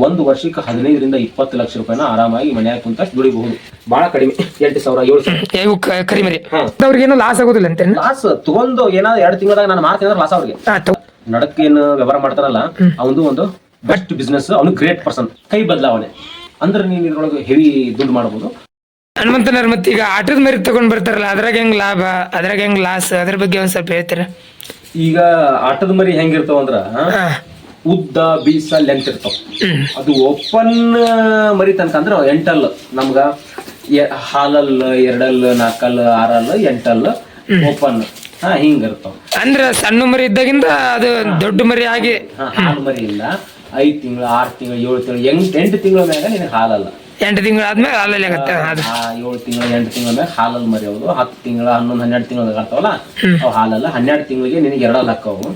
ಒಂದು ವರ್ಷಕ್ಕೆ ಹದಿನೈದರಿಂದ ಇಪ್ಪತ್ತು ಲಕ್ಷ ರೂಪಾಯಿನ ಆರಾಮಾಗಿ ಮನ್ಯಾಗ ಕುಂತ ದುಡಿಬಹುದು. ಬಹಳ ಕಡಿಮೆ. ಎಂಟು ಸಾವಿರ ಏಳು ಸಾವಿರ. ಇವು ಕ- ಕರಿಮರಿ ಹಾ. ಅವ್ರಿಗೇನು ಲಾಸ್ ಆಗೋದಿಲ್ಲ ಅಂತ ಲಾಸ್ ತಗೊಂಡು ಏನಾದ್ರು ಎರಡು ತಿಂಗಳದಾಗ ನಾನು ಅಂದ್ರೆ ಲಾಸ್ ಅವ್ರಿಗೆ. ನಡಕ್ಕೆ ನಡಕ್ ಏನು ವ್ಯವಹಾರ ಮಾಡ್ತಾರಲ್ಲ ಅವನು ಒಂದು ಬೆಸ್ಟ್ ಬಿಸ್ನೆಸ್ ಅವನು ಗ್ರೇಟ್ ಪರ್ಸನ್ ಕೈ ಬದಲಾವಣೆ. ಅಂದ್ರೆ ನೀನು ಇದ್ರೊಳಗೆ ಹೆವಿ ದುಡ್ಡು ಮಾಡಬಹುದು ಹನುಮಂತನವ್ರ ಮತ್ತೆ ಈಗ ಆಟದ ಮರಿ ತಗೊಂಡ್ ಬರ್ತಾರಲ್ಲ ಅದ್ರಾಗ ಹೆಂಗ್ ಲಾಭ ಅದ್ರಾಗ ಹೆಂಗ್ ಲಾಸ್ ಅದ್ರ ಬಗ್ಗೆ ಒಂದ್ ಸ್ವಲ್ಪ ಹೇಳ್ತೀರಾ? ಈಗ ಆಟದ ಮರಿ ಹೆಂಗಿರ್ತಾವ ಅಂದ್ರ ಹಾ. ಉದ್ದ ಬೀಸ ಲೆಂತ್ ಇರ್ತಾವ ಅದು ಓಪನ್ ಮರಿ ತನಕ ಅಂದ್ರೆ ಎಂಟಲ್. ನಮ್ಗ ಹಾಲಲ್ ಎರಡಲ್ ನಾಲ್ಕಲ್ ಆರಲ್ ಎಂಟಲ್ ಓಪನ್. ಹಾ ಹಿಂಗ ಇರ್ತಾವ ಅಂದ್ರ ಸಣ್ಣ ಮರಿ ಇದ್ದಾಗಿಂದ ಅದು ದೊಡ್ಡ ಮರಿ ಆಗಿ ಹಾಲು ಮರಿ ಇಲ್ಲ. ಐದ್ ತಿಂಗಳು ಆರ್ ತಿಂಗಳು ಏಳು ತಿಂಗಳು ಎಂಟ್ ಎಂಟು ತಿಂಗಳ ಮ್ಯಾಗ ನಿನಗೆ ಹಾಲಲ್ಲ. ಎಂಟು ತಿಂಗಳ ಆದ್ಮೇಲೆ ಹಾಲಲ್ಲಿ ಆಗತ್ತೆ ಅದು. ಏಳು ತಿಂಗಳ ಎಂಟು ತಿಂಗಳ ಹಾಲಲ್ಲಿ ಮರಿ ಅವು ಹತ್ತು ತಿಂಗಳ ಹನ್ನೊಂದು ಹನ್ನೆರಡು ತಿಂಗಳ ಆಗ್ತಾವಲ್ಲ? ಅವು ಹಾಲಲ್ಲ. ಹನ್ನೆರಡು ತಿಂಗಳಿಗೆ ನಿನಗೆ ಎರಡು ಹಾಕವು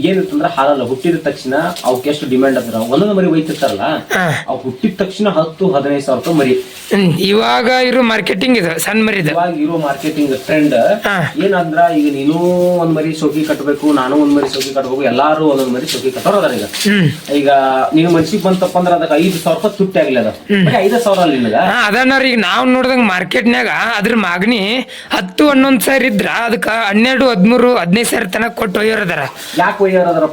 ಏನಿರ್ತಂದ್ರೆ ಹಾಲಲ್ಲ ಹುಟ್ಟಿದ ತಕ್ಷಣ ಅವಕ್ಕೆ ಎಷ್ಟು ಡಿಮ್ಯಾಂಡ್ ಅದ್ರ? ಒಂದೊಂದು ಮರಿ ಒಯ್ತಿರ್ತಾರಲ್ಲ ಅವು ಹುಟ್ಟಿದ ತಕ್ಷಣ ಹತ್ತು ಹದಿನೈದು ಸಾವಿರ ರೂಪಾಯಿ ಮರಿ. ಇವಾಗ ಇರೋ ಮಾರ್ಕೆಟಿಂಗ್ ಇದೆ ಸಣ್ಣ ಮರಿ ಇವಾಗ ಇರೋ ಮಾರ್ಕೆಟಿಂಗ್ ಟ್ರೆಂಡ್ ಏನಂದ್ರ ಈಗ ನೀನು ಒಂದ್ ಮರಿ ಸೋಕಿ ಕಟ್ಟಬೇಕು ನಾನು ಒಂದ್ ಮರಿ ಸೋಕಿ ಕಟ್ಟಬೇಕು ಎಲ್ಲಾರು ಒಂದೊಂದ್ ಮರಿ ಸೋಕಿ ಕಟ್ಟೋರು ಅದಾರ ಈಗ. ಈಗ ನೀನು ಮನ್ಸಿಗೆ ಬಂತಪ್ಪ ಅಂದ್ರೆ ಅದಕ್ಕೆ ಐದು ಸಾವಿರ ರೂಪಾಯಿ ತುಟ್ಟಿ ಆಗ್ಲಿ ಅದ. ಐದು ಹಾ ಅದನ್ನ ಈಗ ನಾವ್ ನೋಡ್ದಂಗ ಮಾರ್ಕೆಟ್ನ್ಯಾಗ ಅದ್ರ ಮಾಗ್ನಿ ಹತ್ತು ಹನ್ನೊಂದ್ ಸಾವಿರ ಇದ್ರ ಅದಕ್ಕ ಹನ್ನೆರಡು ಹದಿಮೂರು ಹದಿನೈದು ಸಾವಿರ ತನಕ ಕೊಟ್ಟು ಒಯ್ಯೋರದಾರ. ಯಾಕೆ ಅದರ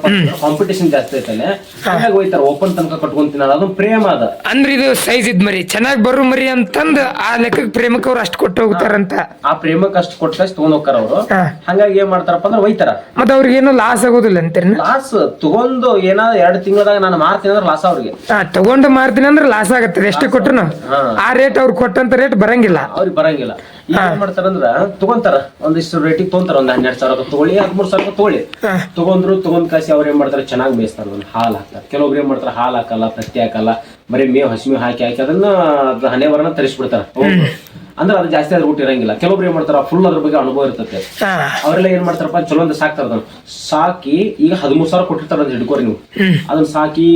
ಕಾಂಪಿಟೇಷನ್ ಜಾಸ್ತಿ ಐತಲ್ಲ ಹಾಗಾಗಿ ಒಯ್ತಾರ ಓಪನ್ ತನಕ ಕಟ್ಕೊಂತೀನಿ ಅದು ಪ್ರೇಮ ಅದ. ಅಂದ್ರ ಇದು ಸೈಜ್ ಇದ್ ಮರಿ ಚೆನ್ನಾಗಿ ಬರು ಮರಿ ಅಂತಂದ ಆ ಲೆಕ್ಕಕ್ಕೆ ಪ್ರೇಮಕ್ಕೆ ಅವ್ರು ಅಷ್ಟು ಕೊಟ್ಟು ಹೋಗ್ತಾರಂತ. ಆ ಪ್ರೇಮಕ್ಕೆ ಅಷ್ಟು ಕೊಟ್ಟ ತಗೊಂಡ್ ಹೋಗ್ತಾರ ಅವರು. ಹಂಗಾಗಿ ಏನ್ ಮಾಡ್ತಾರಪ್ಪ ಅಂದ್ರೆ ಒಯ್ತಾರ. ಮತ್ತ ಅವ್ರಿಗೇನು ಲಾಸ್ ಆಗೋದಿಲ್ಲ ಅಂತೀರಿ ಲಾಸ್ ತಗೊಂಡು ಏನಾದ್ರು ಎರಡು ತಿಂಗಳದಾಗ ನಾನು ಮಾರ್ತೀನಿ ಅಂದ್ರೆ ಲಾಸ್ ಅವ್ರಿಗೆ. ತಗೊಂಡು ಮಾರ್ತೀನಿ ಅಂದ್ರೆ ಲಾಸ್ ಆಗತ್ತೆ. ಎಷ್ಟು ಕೊಟ್ರು ಹಾ. ಆ ರೇಟ್ ಅವ್ರು ಕೊಟ್ಟಂತ ರೇಟ್ ಬರಂಗಿಲ್ಲ. ಅವ್ರಿಗೆ ಬರಂಗಿಲ್ಲ. ಈಗ ಏನ್ ಮಾಡ್ತಾರಂದ್ರ ತಗೊಂತಾರ. ಒಂದಿಷ್ಟು ರೇಟಿಗೆ ತಗೊಂತಾರ ಒಂದ್ ಹನ್ನೆರಡು ಸಾವಿರ ತಗೊಳ್ಳಿ ಹದಿಮೂರು ಸಾವಿರ ತಗೊಳ್ಳಿ. ತಗೊಂಡ್ರು ತಗೊಂಡ್ ಕಾಸಿ ಅವ್ರ ಏನ್ ಮಾಡ್ತಾರೆ ಚೆನ್ನಾಗಿ ಬೇಯಿಸ್ತಾರ ಅದನ್ನ ಹಾಲು ಹಾಕ್ತಾರೆ. ಕೆಲವೊಬ್ರು ಏನ್ ಮಾಡ್ತಾರೆ ಹಾಲು ಹಾಕಲ್ಲ ತತ್ತಿ ಹಾಕಲ್ಲ ಬರೀ ಮೇವ್ ಹಸಿಮೆ ಹಾಕಿ ಹಾಕಿ ಅದನ್ನ ಹಣೆ ಬರನ ತರಿಸ್ಬಿಡ್ತಾರ. ಅಂದ್ರೆ ಅದು ಜಾಸ್ತಿ ಆದ್ರೆ ಊಟ ಇರಂಗಿಲ್ಲ. ಕೆಲವೊಬ್ರು ಏನ್ ಮಾಡ್ತಾರ ಫುಲ್ ಅದ್ರ ಬಗ್ಗೆ ಅನುಭವ ಇರ್ತದೆ ಅವರೆಲ್ಲ ಏನ್ ಮಾಡ್ತಾರಪ್ಪ ಚಲೋ ಅಂತ ಸಾಕ್ತಾರ ಅದನ್ನ. ಸಾಕಿ ಈಗ ಹದಿಮೂರು ಸಾವಿರ ಕೊಟ್ಟಿರ್ತಾರ ಅಂತ ಹಿಡ್ಕೋರಿ ನೀವು. ಅದನ್ನ ಸಾಕಿ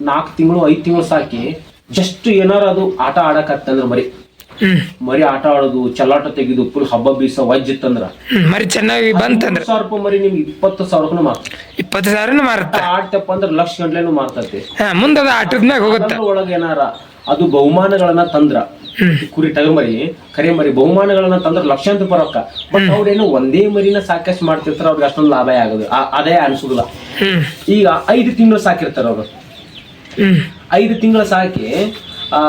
ನಾಲ್ಕು ತಿಂಗಳು ಐದ್ ತಿಂಗಳು ಸಾಕಿ ಜಸ್ಟ್ ಏನಾರ ಅದು ಆಟ ಆಡಕತ್ತಂದ್ರ ಮರಿ. ಮರಿ ಆಟ ಆಡೋದು ಚಲ್ಲಾಟ ತೆಗೆದು ಫುಲ್ ಹಬ್ಬ ಬೀಸ ವಜ್ಜಿತ್ತಂದ್ರ ಇತ್ತಂದ್ರ. ಮರಿ ಚೆನ್ನಾಗಿ ಬಂತಂದ್ರ. ಸಾವಿರ ರೂಪಾಯಿ ಮರಿ ನಿಮ್ಗೆ ಇಪ್ಪತ್ತು ಸಾವಿರ ರೂಪಾಯಿ ಮಾರ್ತ. ಇಪ್ಪತ್ತು ಸಾವಿರ ಮಾರುತ್ತ ಆಡ್ತಪ್ಪ ಅಂದ್ರೆ ಲಕ್ಷ ಗಂಟ್ಲೆನು ಮಾರ್ತೈತಿ. ಮುಂದ ಅದು ಆಟದ ಮ್ಯಾಗ ಹೋಗುತ್ತೆ. ಒಳಗೆ ಏನಾರ ಅದು ಬಹುಮಾನಗಳನ್ನ ತಂದ್ರ. ಕುರಿ ಟಗ ಮರಿ ಕರೆ ಮರಿ ಬಹುಮಾನಗಳನ್ನ ತಂದ್ರ ಲಕ್ಷಾಂತರ ಬರೋಕ್ಕ ರೊಕ್ಕ ಬಟ್ ಅವ್ರೇನು ಒಂದೇ ಮರಿನ ಸಾಕಷ್ಟು ಮಾಡ್ತಿರ್ತಾರ ಅವ್ರಿಗೆ ಅಷ್ಟೊಂದು ಲಾಭ ಆಗೋದು. ಅದೇ ಅನ್ಸುದಿಲ್ಲ. ಈಗ ಐದು ತಿಂಗಳು ಸಾಕಿರ್ತಾರ ಅವರು. ಐದು ತಿಂಗಳ ಸಾಕಿ ಆ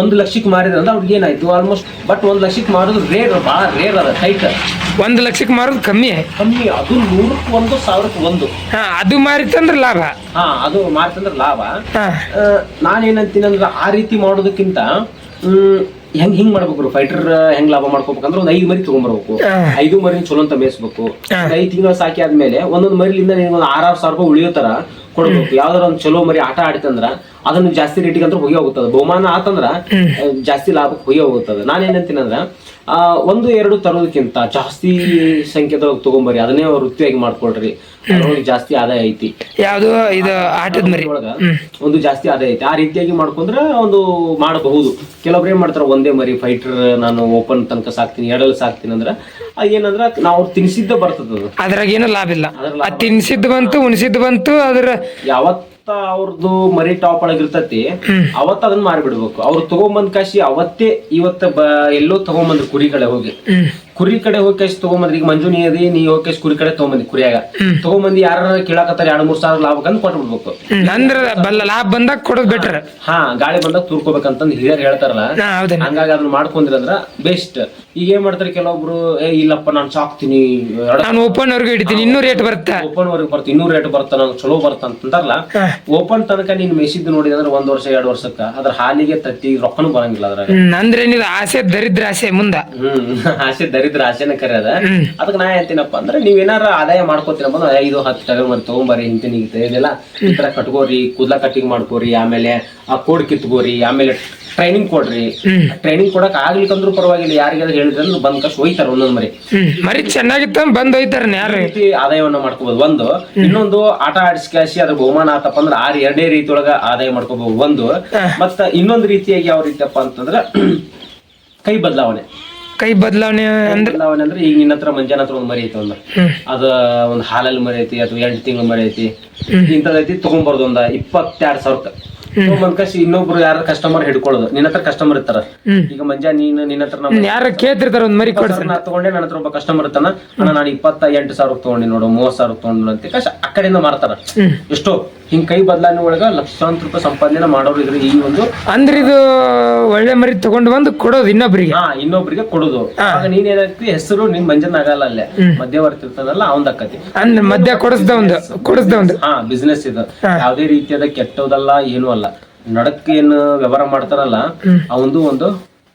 ಒಂದು ಲಕ್ಷಕ್ಕೆ ಮಾರಿದ್ರೆ ಅಂದ್ರೆ ಅವ್ರಿಗೆ ಏನಾಯ್ತು? ಆಲ್ಮೋಸ್ಟ್ ಬಟ್ ಒಂದು ಲಕ್ಷಕ್ಕೆ ಮಾರೋದು ರೇರ್ ಭಾಳ ರೇರ್ ಅದ ಟೈಟ್ ಒಂದು ಲಕ್ಷಕ್ಕೆ ಮಾರೋದು ಕಮ್ಮಿ. ಕಮ್ಮಿ ಅದು ನೂರಕ್ಕೆ ಒಂದು ಸಾವಿರಕ್ಕೆ ಒಂದು. ಹಾ ಅದು ಮಾರಿತಂದ್ರೆ ಲಾಭ. ಹಾ ಅದು ಮಾರಿತಂದ್ರೆ ಲಾಭ. ನಾನೇನಂತೀನಿ ಅಂದ್ರೆ ಆ ರೀತಿ ಮಾಡೋದಕ್ಕಿಂತ ಹೆಂಗ್ ಹಿಂಗ್ ಮಾಡ್ಬೇಕು ಫೈಟರ್ ಹೆಂಗ್ ಲಾಭ ಮಾಡ್ಕೋಬೇಕಂದ್ರೆ ಒಂದ್ ಐದು ಮರಿ ತಗೊಂಡ್ಬರ್ಬೇಕು. ಐದು ಮರಿ ಚಲೋ ಅಂತ ಮೇಯಿಸ್ಬೇಕು. ಐದು ತಿಂಗಳು ಸಾಕಿ ಆದ್ಮೇಲೆ ಒಂದೊಂದು ಮರಿಲಿಂದ ನಿಮ್ಗೆ ಒಂದು ಆರಾರು ಸಾವಿರ ರೂಪಾಯಿ ಉಳಿಯೋ ತರ ಕೊಡ್ಬೇಕು. ಯಾವ್ದಾರ ಒಂದು ಚಲೋ ಮರಿ ಆಟ ಆಡಿತಂದ್ರ ಅದನ್ನ ಜಾಸ್ತಿ ರೇಟಿಗೆ ಅಂದ್ರೆ ಹೋಗಿ ಹೋಗುತ್ತದೆ. ಬಹುಮಾನ ಆತಂದ್ರ ಜಾಸ್ತಿ ಲಾಭಕ್ಕೆ ಹೋಗಿ ಹೋಗುತ್ತದೆ. ನಾನೇನಂತೀನಿ ಅಂದ್ರ ಆ ಒಂದು ಎರಡು ತರೋದಕ್ಕಿಂತ ಜಾಸ್ತಿ ಸಂಖ್ಯೆದೊಳಗೆ ತಗೊಂಬರಿ ಅದನ್ನೇ ವೃತ್ತಿಯಾಗಿ ಮಾಡ್ಕೊಳ್ರಿ. ಅದ್ರೊಳಗೆ ಜಾಸ್ತಿ ಆದಾಯ ಐತಿ. ಯಾವುದು? ಇದು ಆಟದ ಮರಿ. ಒಳಗ ಒಂದು ಜಾಸ್ತಿ ಆದಾಯ ಐತಿ. ಆ ರೀತಿಯಾಗಿ ಮಾಡ್ಕೊಂಡ್ರೆ ಒಂದು ಮಾಡಬಹುದು. ಕೆಲವೊಬ್ರು ಏನ್ ಮಾಡ್ತಾರ ಒಂದೇ ಮರಿ ಫೈಟರ್ ನಾನು ಓಪನ್ ತನಕ ಸಾಕ್ತೀನಿ ಎರಡಲ್ಲಿ ಸಾಕ್ತೀನಿ ಅಂದ್ರ ಏನಂದ್ರ ನಾವು ತಿನ್ಸಿದ್ದ ಬರ್ತದ ಅದು. ಅದ್ರಾಗ ಏನು ಲಾಭ ಇಲ್ಲ. ಅದ್ರ ಅದ್ ತಿನ್ಸಿದ್ ಬಂತು ಉಣಿಸಿದ್ದು ಬಂತು ಅದ್ರ ಯಾವತ್ತ ಅವ್ರದ್ದು ಮರಿ ಟಾಪ್ ಒಳಗ್ ಇರ್ತತಿ ಅವತ್ತ ಅದನ್ನ ಮಾರಿಬಿಡ್ಬೇಕು. ಅವ್ರು ತಗೊಂಬಂದ್ ಕಾಶಿ ಅವತ್ತೇ ಇವತ್ತ ಬ ಎಲ್ಲೋ ತಗೊಂಬಂದ್ರು ಕುರಿಗಳೇ ಹೋಗಿ. ಕುರಿ ಕಡೆ ಹೋಗಿ ಕೇಸ್ ತಗೊಂಬಂದ್ರಿ. ಈಗ ಮಂಜು ನೀ ಅದಿ ನೀ ಹೋಗಿ ಕುರಿ ಕಡೆ ತಗೊಂಬಂದಿ ಕುರಿಯಾಗ. ತಗೊಂಬಂದಿ ಯಾರ ಕೇಳಾಕತ್ತಾರ ಎರಡ್ ಮೂರ್ ಸಾವಿರ ಲಾಭಕ್ಕಂತ ಕೊಟ್ಟು ಬಿಡ್ಬೇಕು ಅಂದ್ರ ಬಲ್ಲ ಲಾಭ ಬಂದಾಗ ಕೊಡೋದ್ ಬೆಟರ್. ಹಾ ಗಾಳಿ ಬಂದಾಗ ತುರ್ಕೋಬೇಕಂತಂದ್ ಹಿರಿಯರ್ ಹೇಳ್ತಾರಲ್ಲ. ಹಂಗಾಗಿ ಅದನ್ನ ಮಾಡ್ಕೊಂಡಿರಂದ್ರ ಬೆಸ್ಟ್ ಈಗ ಏನ್ ಮಾಡ್ತಾರೆ ಕೆಲವೊಬ್ರು ಏ ಇಲ್ಲಪ್ಪ ನಾನು ಸಾಕ್ತೀನಿ ನಾನು ಓಪನ್ ವರ್ಗ ಇಡ್ತೀನಿ ಇನ್ನೂ ರೇಟ್ ಬರುತ್ತೆ. ಓಪನ್ ವರ್ಗ ಬರ್ತೀನಿ ಇನ್ನೂ ರೇಟ್ ಬರುತ್ತೆ ನಂಗೆ ಚಲೋ ಬರ್ತ ಅಂತಂತಾರಲ್ಲ. ಓಪನ್ ತನಕ ನೀನ್ ಮೆಸಿದ್ ನೋಡಿ ಅಂದ್ರೆ ಒಂದ್ ವರ್ಷ ಎರಡ್ ವರ್ಷಕ್ಕ ಅದ್ರ ಹಾಲಿಗೆ ತತ್ತಿ ರೊಕ್ಕನು ಬರಂಗಿಲ್ಲ ಅಂದ್ರೆ ನೀವು ಆಸೆ ದರಿದ್ರ ಆಸೆ ಮುಂದ. ಹ್ಮ್ ಆಸೆ ದರಿದ್ರ ಆಸೆನ ಕರೆ ಕರೆಯದ. ಅದಕ್ಕೆ ನಾ ಹೇಳ್ತೀನಪ್ಪ ಅಂದ್ರೆ ನೀವ್ ಏನಾರ ಆದಾಯ ಮಾಡ್ಕೋತೀನಪ್ಪ ಅಂದ್ರೆ ಐದು ಹತ್ತು ಟಗರ್ ಮರಿ ತಗೊಂಬರಿ ಹಿಂತಿನ ಇದೆಲ್ಲ ಈ ತರ ಕಟ್ಕೋರಿ ಕೂದಲ ಕಟ್ಟಿಂಗ್ ಮಾಡ್ಕೋರಿ ಆಮೇಲೆ ಆ ಕೋಡ್ ಕಿತ್ಕೋರಿ ಆಮೇಲೆ ಟ್ರೈನಿಂಗ್ ಕೊಡ್ರಿ. ಟ್ರೈನಿಂಗ್ ಕೊಡಕ್ ಆಗ್ಲಿಕ್ಕಂದ್ರೂ ಪರವಾಗಿಲ್ಲ ಯಾರಿಗಾದ್ರೂ ಹೇಳಿದ್ರೆ ಬಂದ್ ಕಷ್ಟ ಹೋಯ್ತಾರ ಒಂದೊಂದ್ ಮರಿ ಮರಿ ಚೆನ್ನಾಗಿತ್ತ ಬಂದ್ ಹೋಯ್ತಾರ ರೀತಿ ಆದಾಯವನ್ನ ಮಾಡ್ಕೋಬಹುದು ಒಂದು ಇನ್ನೊಂದು ಆಟ ಆಡಿಸ್ಕಾಸಿ ಅದ್ರ ಬಹುಮಾನ ಆತಪ್ಪ ಅಂದ್ರೆ ಆರ್ ಎರಡೇ ರೀತಿಯೊಳಗ ಆದಾಯ ಮಾಡ್ಕೋಬಹುದು ಒಂದು ಮತ್ತ ಇನ್ನೊಂದು ರೀತಿಯಾಗಿ ಯಾವ ರೀತಿಯಪ್ಪ ಅಂತಂದ್ರ ಕೈ ಬದಲಾವಣೆ. ಕೈ ಬದಲಾವಣೆ ಅಂದ್ರೆ? ಬದಲಾವಣೆ ಅಂದ್ರೆ ಈಗ ನಿನ್ನ ಹತ್ರ ಮಂಜಾನ ಹತ್ರ ಒಂದು ಮರಿ ಐತಿ ಒಂದು ಅದ ಒಂದ್ ಹಾಲಲ್ಲಿ ಮರಿ ಐತಿ ಅಥವಾ ಎಂಟು ತಿಂಗಳ ಮರಿ ಐತಿ. ಇಂಥದೈತಿ ತಗೊಂಬರ್ದು ಒಂದ ಇಪ್ಪತ್ತೆರಡು ಸಾವಿರಕ್ಕೆ. ಕಸಿ ಇನ್ನೊಬ್ರು ಯಾರ ಕಸ್ಟಮರ್ ಹಿಡ್ಕೊಳ್ಳೋದು. ನಿನ್ನ ಹತ್ರ ಕಸ್ಟಮರ್ ಇರ್ತಾರ. ಈಗ ಮಂಜಾ ನೀನು ನಿನ್ನ ಹತ್ರ ನಮ್ಮ ಯಾರ ಕೇಳ್ತಿರ್ತಾರ ಒಂದ್ ಮರಿ ಕೊಡ್ಸ ನಾ ತಗೊಂಡೆ ನನ್ನ ಹತ್ರ ಒಬ್ಬ ಕಸ್ಟಮರ್ ಇರ್ತಾನ. ನಾನು ಇಪ್ಪತ್ತ ಎಂಟು ಸಾವಿರ ತಗೊಂಡಿ ನೋಡು ಮೂವತ್ ಸಾವಿರ ತಗೊಂಡು ಅಂತ ಕಷ್ಟ ಆ ಕಡೆಯಿಂದ ಮಾಡ್ತಾರ ಎಷ್ಟೋ ಹಿಂಗ್ ಕೈ ಬದಲಾವಣೆ ಒಳಗ ಲಕ್ಷಾಂತರ ರೂಪಾಯಿ ಸಂಪಾದನೆ ಮಾಡೋರು ಇದ್ರೆ ಈ ಒಂದು ಅಂದ್ರೆ ಇದು ಒಳ್ಳೆ ಮರಿ ತಗೊಂಡು ಬಂದು ಕೊಡೋದು ಇನ್ನೊಬ್ರಿಗೆ? ಹಾ ಇನ್ನೊಬ್ರಿಗೆ ಕೊಡೋದು. ಆಗ ನೀನ್ ಏನಾಗ್ತಿ ಹೆಸರು ನಿನ್ ಮಂಜನ್ ಆಗಲ್ಲ ಅಲ್ಲೇ. ಮಧ್ಯವರ್ತಿ ಇರ್ತದಲ್ಲ ಅವಂದ್ ಅಕ್ಕತಿ. ಅಂದ್ರೆ ಮಧ್ಯ ಕೊಡಿಸ್ದ ಒಂದು ಕೊಡಿಸ್ದ ಒಂದು. ಹಾ ಬಿಸ್ನೆಸ್ ಇದು. ಯಾವ್ದೇ ರೀತಿಯಾದ ಕೆಟ್ಟದಲ್ಲ ಏನೂ ಅಲ್ಲ. ನಡಕ್ಕೆ ಏನು ವ್ಯವಹಾರ ಮಾಡ್ತಾರಲ್ಲ ಅವಂದು ಒಂದು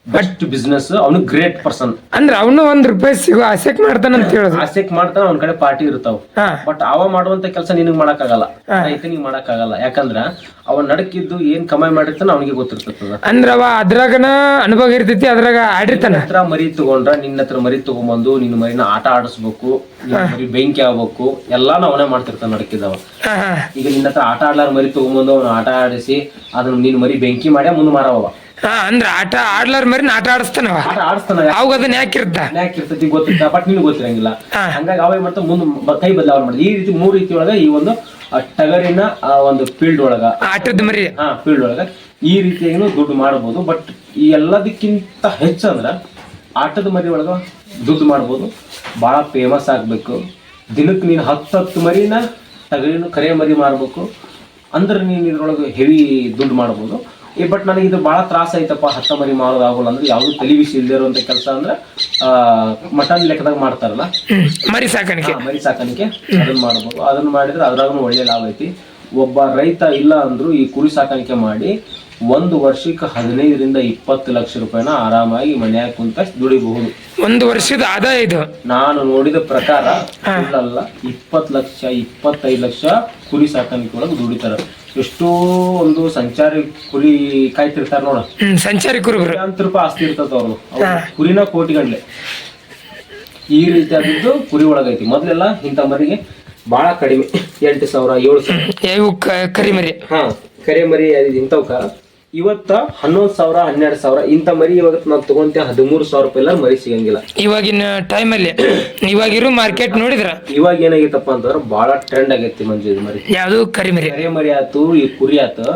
ಬೆಸ್ಟ್ ಬಿಸ್ನೆಸ್ ಅವನು ಗ್ರೇಟ್ ಪರ್ಸನ್ ಅಂದ್ರೆ ಅವನು ಒಂದ್ ರೂಪಾಯಿ ಸಿಗೋ ಆಸೆಕ್ ಮಾಡ್ತಾನಂತ ಹೇಳೋದು. ಆಸೆಕ್ ಮಾಡ್ತಾನ ಅವ್ನ ಕಡೆ ಪಾರ್ಟಿ ಇರ್ತಾವ. ಹಾ. ಬಟ್ ಅವ ಮಾಡುವಂತ ಕೆಲಸ ನಿನಗ್ ಮಾಡಕ್ಕಾಗಲ್ಲ. ರೈತನಿಗೆ ಮಾಡಕ್ಕಾಗಲ್ಲ. ಯಾಕಂದ್ರ ಅವ ನಡಕಿದ್ದು ಏನ್ ಕಮಾಯಿ ಮಾಡಿರ್ತಾನ ಅವನಿಗೆ ಗೊತ್ತಿರ್ತದ. ಅಂದ್ರ ಅವ ಅದ್ರಾಗನ ಅನುಭವ ಇರ್ತೈತಿ ಅದ್ರಾಗ ಆಡಿರ್ತಾನ. ಹತ್ರ ಮರಿ ತಗೊಂಡ್ರ ನಿನ್ನ ಹತ್ರ ಮರಿ ತಗೊಂಬಂದು ನಿನ್ನ ಮರಿನ ಆಟ ಆಡಿಸ್ಬೇಕು ನಿನ್ನ ಮರಿ ಬೆಂಕಿ ಆಗ್ಬೇಕು ಎಲ್ಲಾನು ಅವನೇ ಮಾಡ್ತಿರ್ತಾನ ನಡಕಿದವ. ಹಾ ಹಾ. ಈಗ ನಿನ್ನ ಹತ್ರ ಆಟ ಆಡ್ಲಾರ ಮರಿ ತಗೊಂಬಂದು ಅವ್ನ ಆಟ ಆಡಿಸಿ ಅದನ್ನ ನಿನ್ ಮರಿ ಬೆಂಕಿ ಮಾಡಿ ಮುಂದೆ ಮಾರವ ಹಾ ಅಂದ್ರ ಆಟ ಆಡ್ಲಾರ ಮರಿನ ಆಟ ಆಡಿಸ್ತಾನವ. ಆಟ ಆಡಿಸ್ತಾನ ಅವಾಗ ಅದನ್ನ ಯಾಕಿರ್ತ ಯಾಕೆ ಇರ್ತೈತಿ ಗೊತ್ತಿರ್ತ ಬಟ್ ನಿನ್ಗೆ ಗೊತ್ತಿರಂಗಿಲ್ಲ. ಹಾ. ಹಂಗಾಗಿ ಅವೇ ಮಾಡ್ತಾ ಮುಂದೆ ಕೈ ಬದಲಾವಣೆ ಮಾಡಿ ಈ ರೀತಿ ಮೂರು ರೀತಿ ಒಳಗ ಈ ಒಂದು ಆ, ಟಗರಿನ ಆ ಒಂದು ಫೀಲ್ಡ್ ಒಳಗ ಆಟದ ಮರಿ. ಹಾ ಫೀಲ್ಡ್ ಒಳಗ ಈ ರೀತಿಯಾಗಿನೂ ದುಡ್ಡು ಮಾಡಬಹುದು ಬಟ್ ಈ ಎಲ್ಲದಕ್ಕಿಂತ ಹೆಚ್ಚು ಅಂದ್ರ ಆಟದ ಮರಿ ಒಳಗ ದುಡ್ಡು ಮಾಡ್ಬೋದು. ಬಹಳ ಫೇಮಸ್ ಆಗ್ಬೇಕು. ದಿನಕ್ಕೆ ನೀನು ಹತ್ತು ಹತ್ತು ಮರಿನ ಟಗರಿನ ಕರೆ ಮರಿ ಮಾಡ್ಬೇಕು ಅಂದ್ರೆ ನೀನು ಇದ್ರೊಳಗೆ ಹೆವಿ ದುಡ್ಡು ಮಾಡ್ಬೋದು. ಈ ಬಟ್ ನನಗೆ ಇದು ಬಹಳ ತ್ರಾಸ ಐತಪ್ಪ ಹತ್ತ ಮರಿ ಮಾಡೋದು ಆಗೋಲ್ಲ ಅಂದ್ರೆ ಯಾವುದು ತಲೆಬಿಸಿ ಇಲ್ಲದೆ ಇರುವಂತ ಕೆಲಸ ಅಂದ್ರೆ ಮಟನ್ ಲೆಕ್ಕದಾಗ ಮಾಡ್ತಾರಲ್ಲ? ಮರಿ ಸಾಕಾಣಿಕೆ. ಮರಿ ಸಾಕಾಣಿಕೆ ಅದನ್ನ ಮಾಡಬಹುದು ಅದನ್ನ ಮಾಡಿದ್ರೆ ಅದ್ರಾಗೂ ಒಳ್ಳೆ ಲಾಭ ಐತಿ. ಒಬ್ಬ ರೈತ ಇಲ್ಲ ಅಂದ್ರು ಈ ಕುರಿ ಸಾಕಾಣಿಕೆ ಮಾಡಿ ಒಂದು ವರ್ಷಕ್ಕೆ ಹದಿನೈದರಿಂದ ಇಪ್ಪತ್ತು ಲಕ್ಷ ರೂಪಾಯಿನ ಆರಾಮಾಗಿ ಮನ್ಯಾಗ ಕುಂತ ದುಡಿಬಹುದು. ಒಂದು ವರ್ಷದ ಆದಾಯ ಇದು. ನಾನು ನೋಡಿದ ಪ್ರಕಾರ ಅಲ್ಲ ಇಪ್ಪತ್ತು ಲಕ್ಷ ಇಪ್ಪತ್ತೈದು ಲಕ್ಷ ಕುರಿ ಸಾಕಾಣಿಕೆ ಒಳಗೆ ದುಡಿತಾರ. ಎಷ್ಟೋ ಒಂದು ಸಂಚಾರಿ ಕುರಿ ಕಾಯ್ತಿರ್ತಾರ ನೋಡ. ಹ್ಮ್ ಸಂಚಾರಿ ಕುರುಬರು ಅಂತ ರೂಪಾಯಿ ಆಸ್ತಿ ಇರ್ತದ ಅವ್ರು ಕುರಿನ ಕೋಟಿ ಗಂಟ್ಲೆ. ಈ ರೀತಿಯಾದದ್ದು ಕುರಿ ಒಳಗೈತಿ. ಮೊದ್ಲೆಲ್ಲ ಇಂಥ ಮರಿಗೆ ಬಹಳ ಕಡಿಮೆ. ಎಂಟು ಸಾವಿರ ಏಳು ಸಾವಿರ. ಇವು ಕ- ಕರಿ ಮರಿ. ಹಾ ಕರಿಮರಿ ಇಂಥವ್ಕ ಇವತ್ತ ಹನ್ನೊಂದು ಸಾವಿರ ಹನ್ನೆರಡು ಸಾವಿರ ಇಂಥ ಮರಿ ಇವಾಗ ನಾವು ತಗೊಂತೆ ಹದಿಮೂರು ಸಾವಿರ ರೂಪಾಯಿ ಎಲ್ಲ ಮರಿ ಸಿಗಂಗಿಲ್ಲ. ಇವಾಗಿನ ಟೈಮಲ್ಲಿ ಇವಾಗಿರೋ ಮಾರ್ಕೆಟ್ ನೋಡಿದ್ರ? ಇವಾಗ ಏನಾಗೈತಪ್ಪ ಅಂತಂದ್ರೆ ಬಹಳ ಟ್ರೆಂಡ್ ಆಗೈತಿ ಮಂಜು ಇದು ಮರಿ. ಯಾವುದು? ಕರಿ ಮರಿ. ಕರಿ ಮರಿ ಆತು ಈ ಕುರಿ ಆತು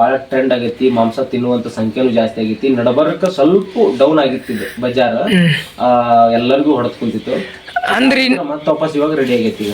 ಬಹಳ ಟ್ರೆಂಡ್ ಆಗೈತಿ ಮಾಂಸ ತಿನ್ನುವಂತ ಸಂಖ್ಯೆನೂ ಜಾಸ್ತಿ ಆಗೈತಿ ನಡಬರ್ಕ ಸ್ವಲ್ಪ ಡೌನ್ ಆಗಿತ್ತಿದೆ ಬಜಾರ್. ಆ ಎಲ್ಲರಿಗೂ ಹೊಡೆದ್ ಕುಂತಿತ್ತು. ಅಂದ್ರೆ ಮತ್ತೆ ವಾಪಸ್ ಇವಾಗ ರೆಡಿ ಆಗೈತಿ